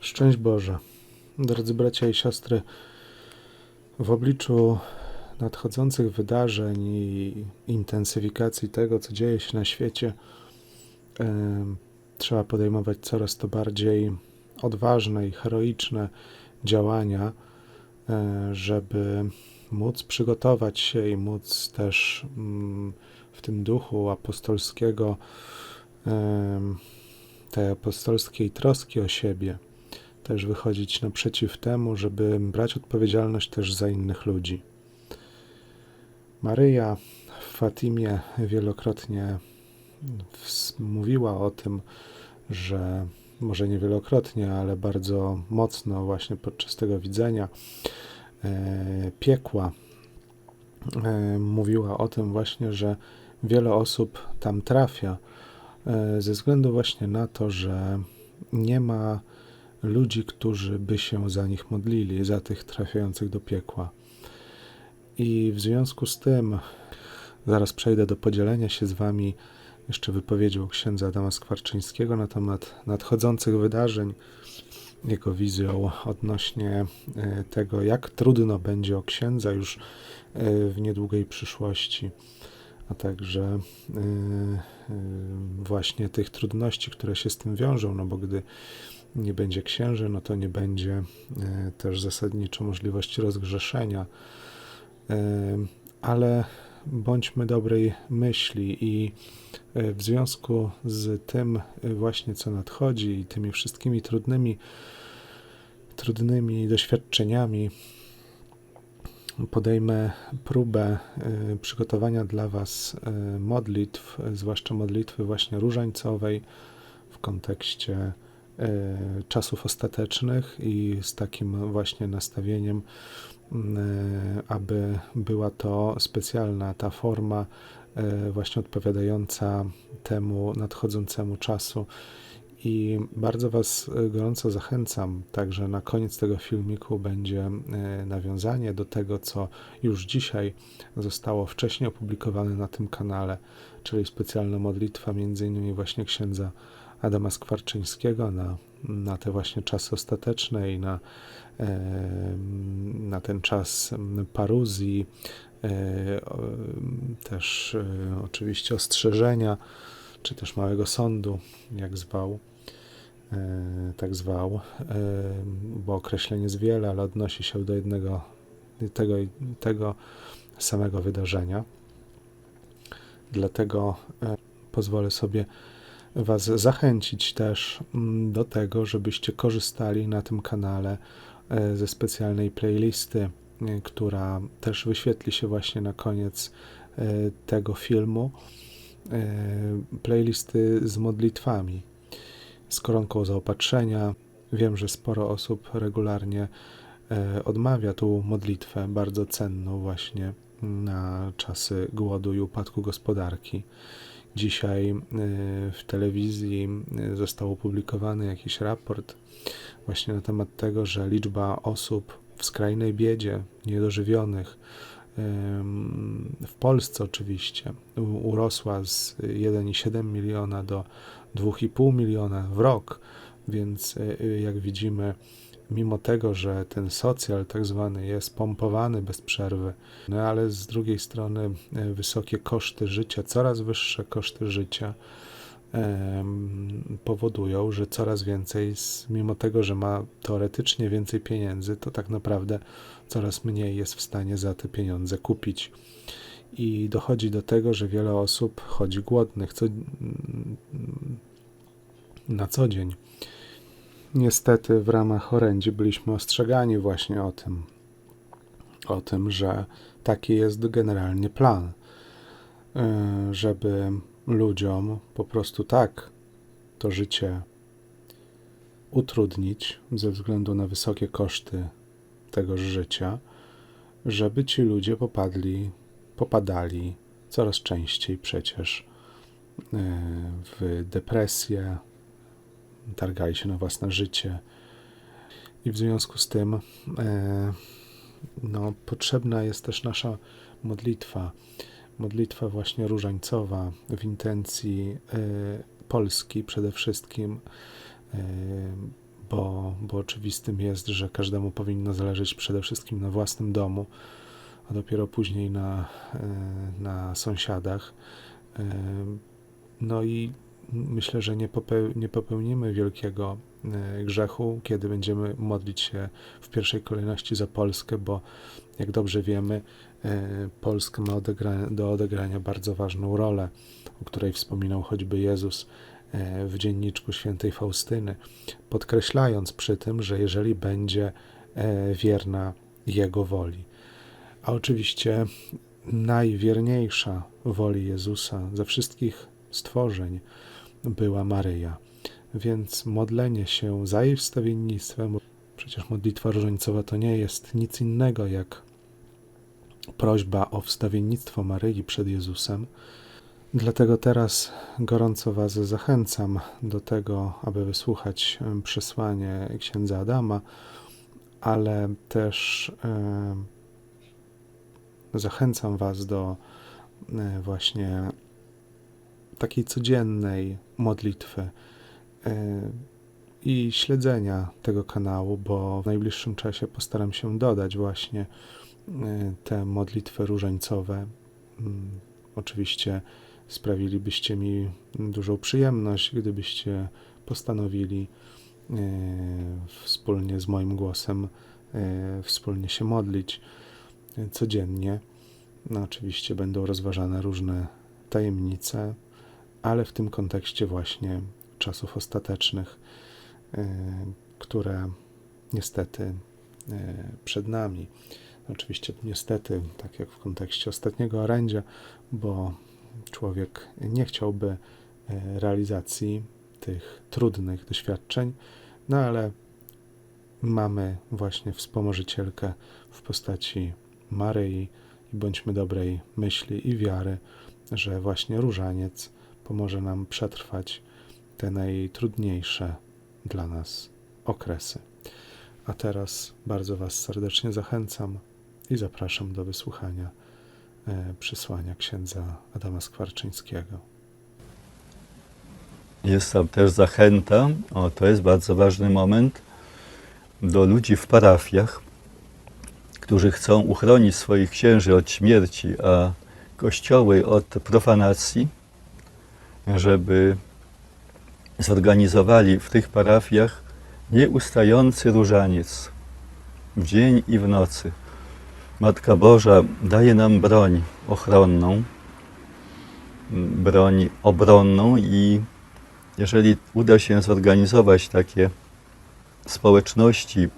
Szczęść Boże. Drodzy bracia i siostry, w obliczu nadchodzących wydarzeń i intensyfikacji tego, co dzieje się na świecie, trzeba podejmować coraz to bardziej odważne i heroiczne działania, e, żeby móc przygotować się i móc też mm, w tym duchu apostolskiego, tej apostolskiej troski o siebie, też wychodzić naprzeciw temu, żeby brać odpowiedzialność też za innych ludzi. Maryja w Fatimie wielokrotnie mówiła o tym, że może nie wielokrotnie, ale bardzo mocno właśnie podczas tego widzenia e, piekła e, mówiła o tym właśnie, że wiele osób tam trafia e, ze względu właśnie na to, że nie ma ludzi, którzy by się za nich modlili, za tych trafiających do piekła. I w związku z tym, zaraz przejdę do podzielenia się z Wami jeszcze wypowiedzią księdza Adama Skwarczyńskiego na temat nadchodzących wydarzeń, jego wizją odnośnie e, tego, jak trudno będzie o księdza już e, w niedługiej przyszłości, a także e, właśnie tych trudności, które się z tym wiążą, no bo gdy nie będzie księży, no to nie będzie e, też zasadniczo możliwości rozgrzeszenia. E, ale bądźmy dobrej myśli i e, w związku z tym właśnie co nadchodzi i tymi wszystkimi trudnymi trudnymi doświadczeniami podejmę próbę przygotowania dla Was modlitw, zwłaszcza modlitwy właśnie różańcowej w kontekście czasów ostatecznych i z takim właśnie nastawieniem, e, aby była to specjalna ta forma e, właśnie odpowiadająca temu nadchodzącemu czasu. I bardzo Was gorąco zachęcam, także na koniec tego filmiku będzie nawiązanie do tego, co już dzisiaj zostało wcześniej opublikowane na tym kanale, czyli specjalna modlitwa, między innymi właśnie księdza Adama Skwarczyńskiego na, na te właśnie czasy ostateczne i na, na ten czas paruzji, e, też e, oczywiście ostrzeżenia, czy też małego sądu, jak zwał, e, tak zwał, bo określenie jest wiele, ale odnosi się do jednego tego, tego samego wydarzenia. Dlatego pozwolę sobie Was zachęcić też mm, do tego, żebyście korzystali na tym kanale e, ze specjalnej playlisty, e, która też wyświetli się właśnie na koniec e, tego filmu. Playlisty z modlitwami, z koronką zaopatrzenia. Wiem, że sporo osób regularnie odmawia tą modlitwę, bardzo cenną właśnie na czasy głodu i upadku gospodarki. Dzisiaj y, w telewizji y, został opublikowany jakiś raport właśnie na temat tego, że liczba osób w skrajnej biedzie, niedożywionych, w Polsce oczywiście urosła z 1,7 miliona do 2,5 miliona w rok, więc y, jak widzimy, mimo tego, że ten socjal tak zwany jest pompowany bez przerwy, no ale z drugiej strony e, wysokie koszty życia, coraz wyższe koszty życia powodują, że coraz więcej, mimo tego, że ma teoretycznie więcej pieniędzy, to tak naprawdę coraz mniej jest w stanie za te pieniądze kupić. I dochodzi do tego, że wiele osób chodzi głodnych co, na co dzień. Niestety w ramach orędzi byliśmy ostrzegani właśnie o tym, o tym, że taki jest generalnie plan, e, żeby ludziom po prostu tak to życie utrudnić ze względu na wysokie koszty tegoż życia, żeby ci ludzie popadli, popadali coraz częściej przecież e, w depresję, targali się na własne życie. I w związku z tym e, no, potrzebna jest też nasza modlitwa. Modlitwa właśnie różańcowa w intencji e, Polski przede wszystkim, e, bo bo, oczywistym jest, że każdemu powinno zależeć przede wszystkim na własnym domu, a dopiero później na, na sąsiadach. No i myślę, że nie, popeł, nie popełnimy wielkiego e, grzechu, kiedy będziemy modlić się w pierwszej kolejności za Polskę, bo jak dobrze wiemy, e, Polska ma odegra do odegrania bardzo ważną rolę, o której wspominał choćby Jezus e, w dzienniczku świętej Faustyny, podkreślając przy tym, że jeżeli będzie wierna Jego woli. A oczywiście najwierniejsza woli Jezusa ze wszystkich stworzeń była Maryja. Więc modlenie się za jej wstawiennictwem, przecież modlitwa różańcowa to nie jest nic innego jak prośba o wstawiennictwo Maryi przed Jezusem. Dlatego teraz gorąco Was zachęcam do tego, aby wysłuchać em, przesłanie księdza Adama, ale też e, zachęcam Was do e, właśnie takiej codziennej modlitwy e, i śledzenia tego kanału, bo w najbliższym czasie postaram się dodać właśnie e, te modlitwy różańcowe. Mm, Oczywiście sprawilibyście mi dużą przyjemność, gdybyście postanowili e, wspólnie z moim głosem wspólnie się modlić codziennie. No, oczywiście będą rozważane różne tajemnice, ale w tym kontekście właśnie czasów ostatecznych, e, które niestety e, przed nami. Oczywiście niestety, tak jak w kontekście ostatniego orędzia, bo człowiek nie chciałby e, realizacji tych trudnych doświadczeń, no ale mamy właśnie wspomożycielkę w postaci Maryi i bądźmy dobrej myśli i wiary, że właśnie różaniec pomoże nam przetrwać te najtrudniejsze dla nas okresy. A teraz bardzo Was serdecznie zachęcam i zapraszam do wysłuchania e, przesłania księdza Adama Skwarczyńskiego. Jest tam też zachęta, o to jest bardzo ważny moment, do ludzi w parafiach, którzy chcą uchronić swoich księży od śmierci, a kościoły od profanacji, żeby zorganizowali w tych parafiach nieustający różaniec w dzień i w nocy. Matka Boża daje nam broń ochronną, broń obronną i jeżeli uda się zorganizować takie społeczności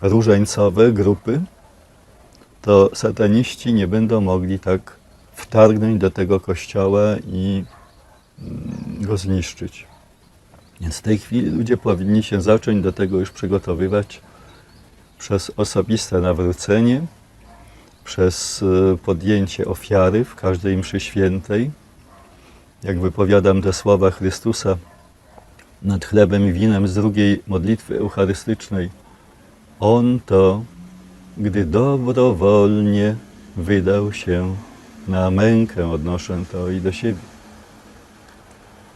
różańcowe, grupy, to sataniści nie będą mogli tak wtargnąć do tego kościoła i go zniszczyć. Więc w tej chwili ludzie powinni się zacząć do tego już przygotowywać przez osobiste nawrócenie, przez e, podjęcie ofiary w każdej mszy świętej, jak wypowiadam te słowa Chrystusa nad chlebem i winem z drugiej modlitwy eucharystycznej, On to, gdy dobrowolnie wydał się na mękę, odnoszę to i do siebie.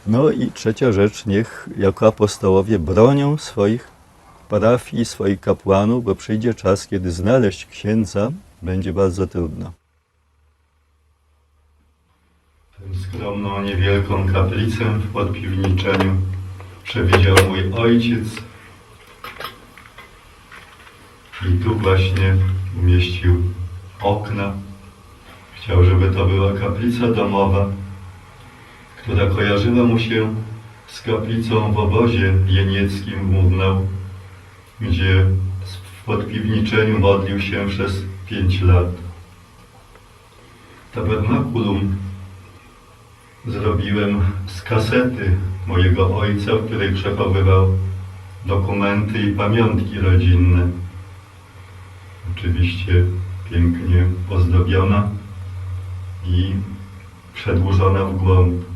No i trzecia rzecz, niech jako apostołowie bronią swoich parafii, swoich kapłanów, bo przyjdzie czas, kiedy znaleźć księdza będzie bardzo trudno. Tę skromną, niewielką kaplicę w podpiwniczeniu przewidział mój ojciec i tu właśnie umieścił okna. Chciał, żeby to była kaplica domowa, która kojarzyła mu się z kaplicą w obozie jenieckim w Mównał, gdzie w podpiwniczeniu modlił się przez pięć lat. Tabernakulum zrobiłem z kasety mojego ojca, w której przechowywał dokumenty i pamiątki rodzinne. Oczywiście pięknie ozdobiona i przedłużona w głąb.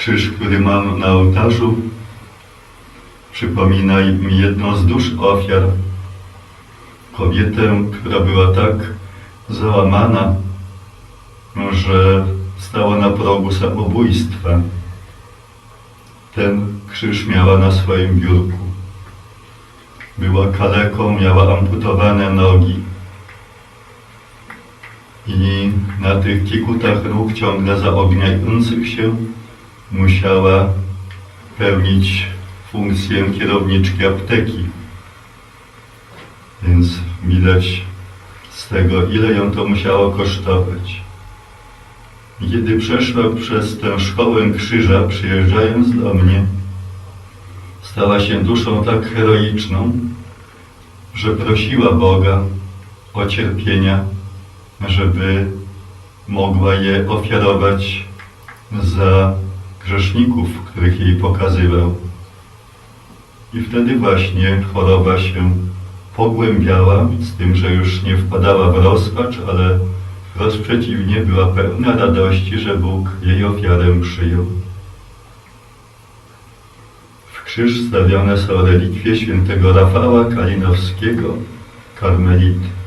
Krzyż, który mam na ołtarzu, przypomina mi jedną z dusz ofiar. Kobietę, która była tak załamana, że stała na progu samobójstwa. ten krzyż miała na swoim biurku. Była kaleką, miała amputowane nogi. I na tych kikutach nóg ciągle zaogniających się musiała pełnić funkcję kierowniczki apteki. Więc widać z tego, ile ją to musiało kosztować. Kiedy przeszła przez tę szkołę krzyża, przyjeżdżając do mnie, stała się duszą tak heroiczną, że prosiła Boga o cierpienia, żeby mogła je ofiarować za grzeszników, których jej pokazywał. I wtedy właśnie choroba się pogłębiała, z tym, że już nie wpadała w rozpacz, ale wprost przeciwnie, była pełna radości, że Bóg jej ofiarę przyjął. W krzyż stawione są relikwie świętego Rafała Kalinowskiego, karmelity.